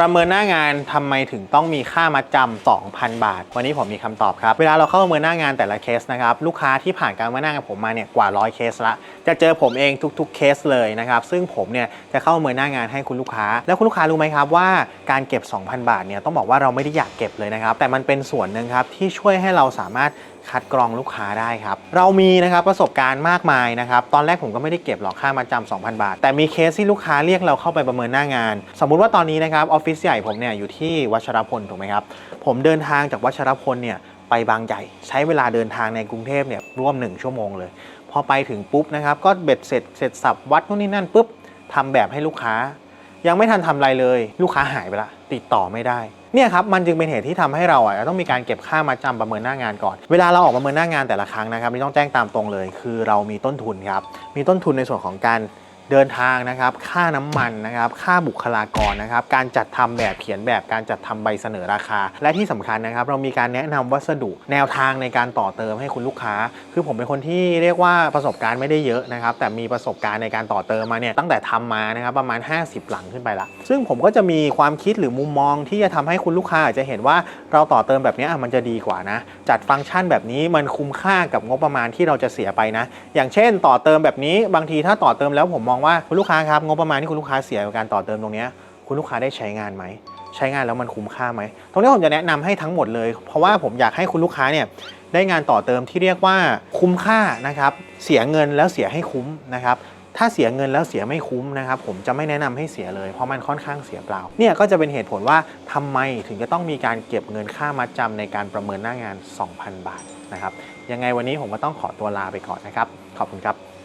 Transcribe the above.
ประเมินหน้างานทำไมถึงต้องมีค่ามัดจำ2,000 บาท วันนี้ผมมีคำตอบครับ เวลาเราเข้าประเมินหน้างานแต่ละเคสนะครับลูกค้าที่ผ่านการประเมินหน้างานผมมาเนี่ยกว่าร้อยเคสละ จะเจอผมเองทุกๆเคสเลยนะครับซึ่งผมเนี่ยจะเข้าประเมินหน้างานให้คุณลูกค้า แล้วคุณลูกค้ารู้ไหมครับว่าการเก็บ 2,000 บาทเนี่ยต้องบอกว่าเราไม่ได้อยากเก็บเลยนะครับแต่มันเป็นส่วนหนึ่งครับที่ช่วยให้เราสามารถคัดกรองลูกค้าได้ครับ เรามีนะครับประสบการณ์มากมายนะครับ ตอนแรกผมก็ไม่ได้เก็บหรอกค่ามาจำ2,000 บาท แต่มีเคสที่ลูกค้าเรียกเราเข้าไปประเมินหน้างาน สมมุติว่าตอนนี้นะครับออฟฟิศใหญ่ผมเนี่ยอยู่ที่วัชรพลถูกไหมครับ ผมเดินทางจากวัชรพลเนี่ยไปบางใหญ่ ใช้เวลาเดินทางในกรุงเทพเนี่ยร่วม 1 ชั่วโมงเลย พอไปถึงปุ๊บนะครับ ก็เบ็ดเสร็จเสร็จสับวัดนู่นนี่นั่นปุ๊บทำแบบให้ลูกค้า ยังไม่ทันทำอะไรเลย ลูกค้าหายไปละ ติดต่อไม่ได้เนี่ยครับมันจึงเป็นเหตุที่ทำให้เราอะต้องมีการเก็บค่ามาจำประเมินหน้างานก่อน เวลาเราออกประเมินหน้างานแต่ละครั้งนะครับนี่ต้องแจ้งตามตรงเลย คือเรามีต้นทุนครับมีต้นทุนในส่วนของการ เดินทางนะครับ ค่าน้ำมันนะครับ ค่าบุคลากรนะครับ การจัดทำแบบเขียนแบบ การจัดทำใบเสนอราคา และที่สำคัญนะครับ เรามีการแนะนำวัสดุแนวทางในการต่อเติมให้คุณลูกค้า คือผมเป็นคนที่เรียกว่าประสบการณ์ไม่ได้เยอะนะครับ แต่มีประสบการณ์ในการต่อเติมมาเนี่ยตั้งแต่ทำมานะครับประมาณ 50 หลังขึ้นไปละ ซึ่งผมก็จะมีความคิดหรือมุมมองที่จะทำให้คุณลูกค้าอาจจะเห็นว่าเราต่อเติมแบบนี้มันจะดีกว่านะ จัดฟังก์ชันแบบนี้มันคุ้มค่ากับงบประมาณที่เราจะเสียไปนะ อย่างเช่น ต่อเติมแบบนี้บางทีถ้าต่อเติมแล้วผมมององว่าคุณลูกค้าครับงบประมาณที่คุณลูกค้าเสียกับการต่อเติมตรงนี้คุณลูกค้าได้ใช้งานไหมใช้งานแล้วมันคุ้มค่าไหมตรงนี้ผมจะแนะนำให้ทั้งหมดเลย เพราะว่าผมอยากให้คุณลูกค้าเนี่ยได้งานต่อเติมที่เรียกว่าคุ้มค่านะครับเสียเงินแล้วเสียให้คุ้มนะครับถ้าเสียเงินแล้วเสียไม่คุ้มนะครับผมจะไม่แนะนำให้เสียเลยเพราะมันค่อนข้างเสียเปล่า เนี่ยก็จะเป็นเหตุผลว่าทำไมถึงจะต้องมีการเก็บเงินค่ามัดจำในการประเมินหน้างาน 2,000 บาทนะครับยังไงวันนี้ผมก็ต้องขอตัวลาไปก่อนนะครับขอบคุณครับ